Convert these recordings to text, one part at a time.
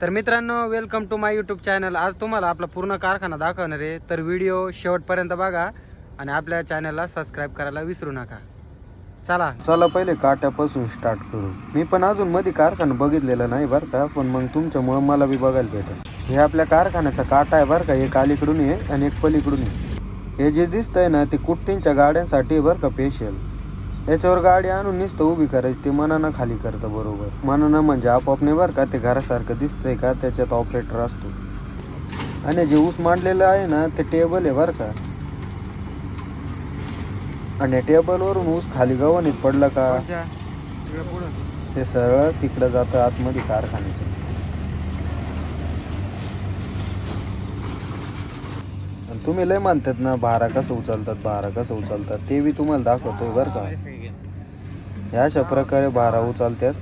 तर मित्रांनो welcome to my YouTube channel आज तुम्हाला आपला पूर्ण कारखाना दाखवणार आहे. तर व्हिडिओ शेवटपर्यंत बघा आणि आपल्या चॅनलला सबस्क्राईब करायला विसरू नका. चला. चला पहिले काट्यापासून स्टार्ट करू. मी पण अजून मध्ये कारखाना बघितलेला नाही बरं का पण मग तुमच्यामुळं मला बी बघायला भेटेल. हे आपल्या कारखान्याचा काटा आहे बरं का एक अलीकडून आहे आणि एक पलीकडून आहे. हे जे दिसतंय ना ते कुट्टींच्या गाड्यांसाठी बरं का स्पेशल याच्यावर गाडी आणून नुसतं उभी करायची ते मनानं खाली करतं बरोबर. मनानं म्हणजे आपोआप नाही बरं का ते घरासारखं दिसतंय का त्याच्यात ऑपरेटर असतो. आणि जे ऊस मांडलेलं आहे ना ते टेबल आहे बरं का. आणि टेबलवरून ऊस खाली गव्हाणीत पडलं का? ते सरळ तिकडं जातं आतमध्ये कारखान्याच्या. तुम्ही लय म्हणतात ना भारा कसं उचलतात भारा कसं उचलतात ते बी तुम्हाला दाखवतोय बरं का. ह्या अशा प्रकारे भारा उचलतात.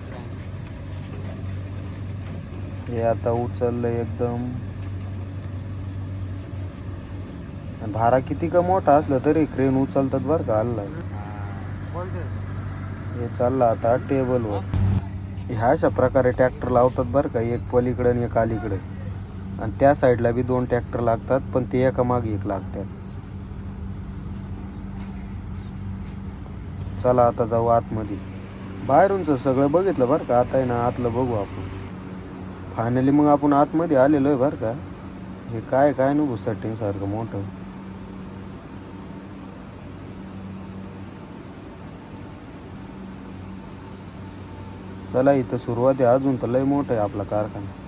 हे आता उचललं एकदम. भारा किती का मोठा असला तरी क्रेन उचलतात बरं का हल्ला हे चाललं आता टेबलवर ह्या अशा प्रकारे ट्रॅक्टर लावतात बरं का एक पलीकडे आणि एक अलीकडे. आणि त्या साईडला बी दोन ट्रॅक्टर लागतात पण ते एका मागे एक लागतात. चला आता जाऊ आतमध्ये. बाहेरूनच सगळं बघितलं बरं का आता आहे ना आतलं बघू आपण. फायनली मग आपण आतमध्ये आलेलो आहे बरं का. हे काय काय नको सेटिंग सारखं मोठं. चला इथं सुरुवात आहे अजून तर लय मोठं आहे आपला कारखाना.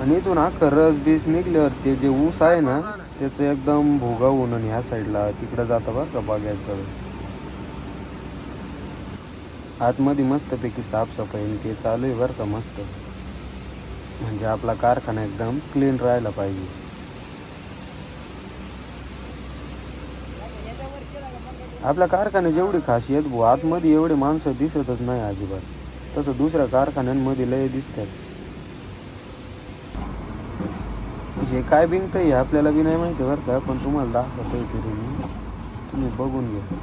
आणि इथून अख्खं रस बीस निघल्यावर ते जे ऊस आहे ना त्याचं एकदम भोगा ऊन आणि ह्या साईडला तिकडं जातं बरं का बाग्याकडे आतमध्ये मस्तपैकी साफसफाई आणि ते चालू आहे बरं का मस्त. म्हणजे आपला कारखाना एकदम क्लीन राहायला पाहिजे. आपल्या कारखान्यात जेवढी खासियत भाऊ आतमध्ये एवढे माणसं दिसतच नाही अजिबात. तसं दुसऱ्या कारखान्यांमध्ये लय दिसतात. हे काय बिंगत हे आपल्याला बी नाही माहिती बरं का पण तुम्हाला दाखवतोय तरी मी तुम्ही बघून घ्या.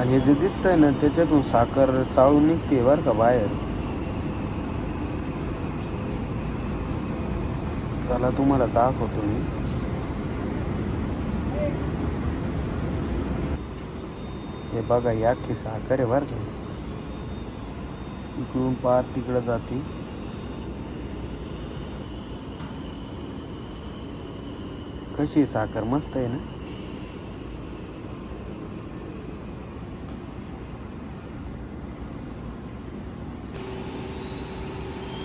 आणि हे जे दिसतंय ना त्याच्यातून साखर चाळून निघते बरं का बाहेर. चला तुम्हाला दाखवतो मी. हे बघा या अख्खी साखर आहे बरं का इकडून पार तिकडं जाते. कशी आहे साखर? मस्त आहे ना?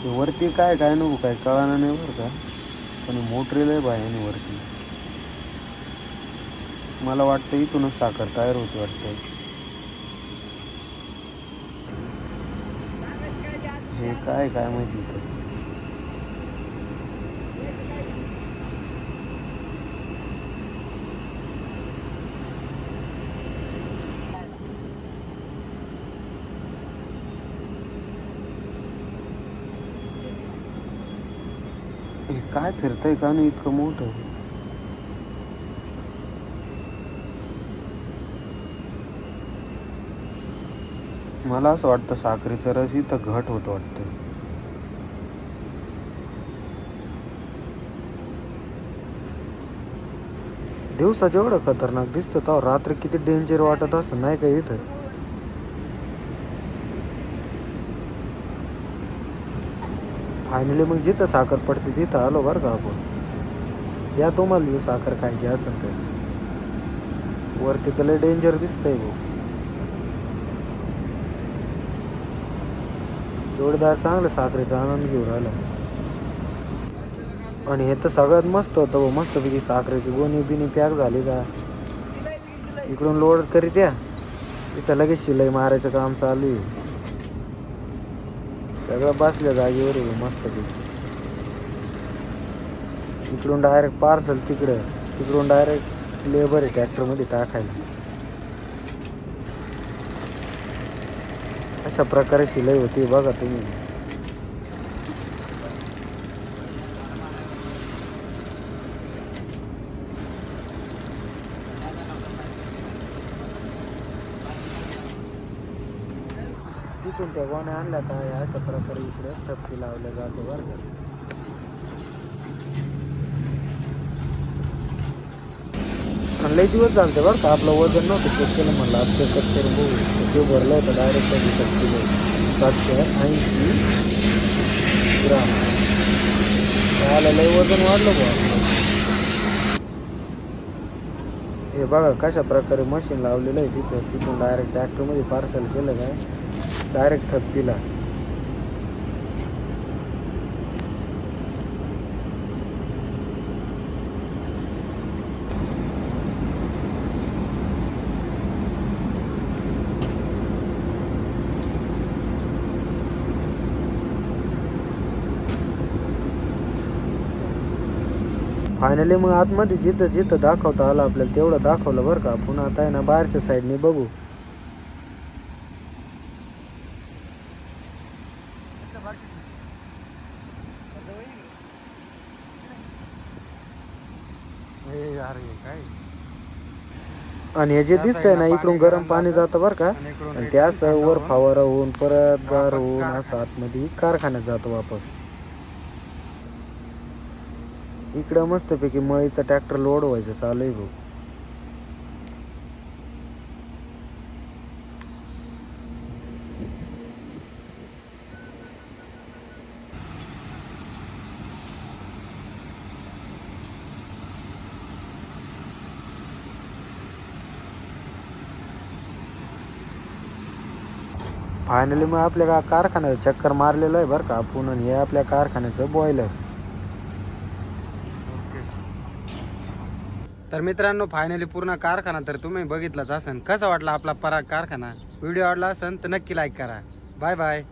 ते वरती काय काय नको काय कळानं नाही बरं का? पण मोटरेल आहे बायाने वरती. मला वाटतं इथूनच साखर तयार होते वाटतं. हे काय काय माहिती इथं? हे काय फिरतंय का नाही इतकं मोठं? मला असं वाटतं साखरेचा रस इथं घट होत वाटतं. दिवसाचं एवढं खतरनाक दिसतं तर रात्री किती डेंजर वाटत असं नाही का इथं? फायनली मग जिथं साखर पडते तिथं आलो बरं का आपण. या तुम्हाला साखर खायची असेल तर. वरती त्याला डेंजर दिसतंय भाऊ. जोडीदार चांगलं साखरेचा आनंद घेऊन राहिला. आणि हे तर सगळ्यात मस्त होतं भाऊ. मस्तपैकी साखरेची गोणी बिनी पॅक झाली का? इकडून लोड करीत या इथं लगेच शिलाई मारायचं काम चालू आहे. सगळं बसल्या जागेवर आहे मस्त इकडून डायरेक्ट पार्सल तिकडं. तिकडून डायरेक्ट लेबर आहे ट्रॅक्टरमध्ये टाकायला. अशा प्रकारे शिलाई होती बघा तुम्ही. तिथून त्या गोण्या आणल्या का अशा प्रकारे इकडे थपकी लावल्या जाते बरं का. आणि लई दिवस झालते बरं का आपलं वजन नव्हतं चेक केलं म्हणलं. आज चेकअप करून बघू ते भरलं होतं डायरेक्ट किलो. सातशे ऐंशी ग्राम. त्याला लई वजन वाढलं बा हे बघा कशा प्रकारे मशीन लावलेलं आहे तिथं. तिथून डायरेक्ट ट्रॅक्टरमध्ये पार्सल केलं काय डायरेक्ट थप्पीला. फायनली मग आतमध्ये जिथं जिथं दाखवता आलं आपल्याला तेवढं दाखवलं बरं का. पुन्हा आता आहे ना बाहेरच्या साईडने बघू. आणि हे जे त्या दिसतंय ना इकडून गरम पाणी जातं. बरं का. आणि इकडून आणि ते असं थंड वर फवारा होऊन परत गार होऊन असं आतमध्ये कारखान्यात जातो वापस. इकडं मस्तपैकी मळीचा ट्रॅक्टर लोड व्हायचं चालू आहे भाऊ. फायनली मग आपल्या का कारखान्याचं चक्कर मारलेलं आहे बरं का आपण आणि हे आपल्या कारखान्याचं बॉयलर तर मित्रांनो फायनली पूर्ण कारखाना तर तुम्ही बघितलाच असेल. कसा वाटला आपला पराग कारखाना? व्हिडिओ आवडला असेल तर नक्की लाईक करा. Bye bye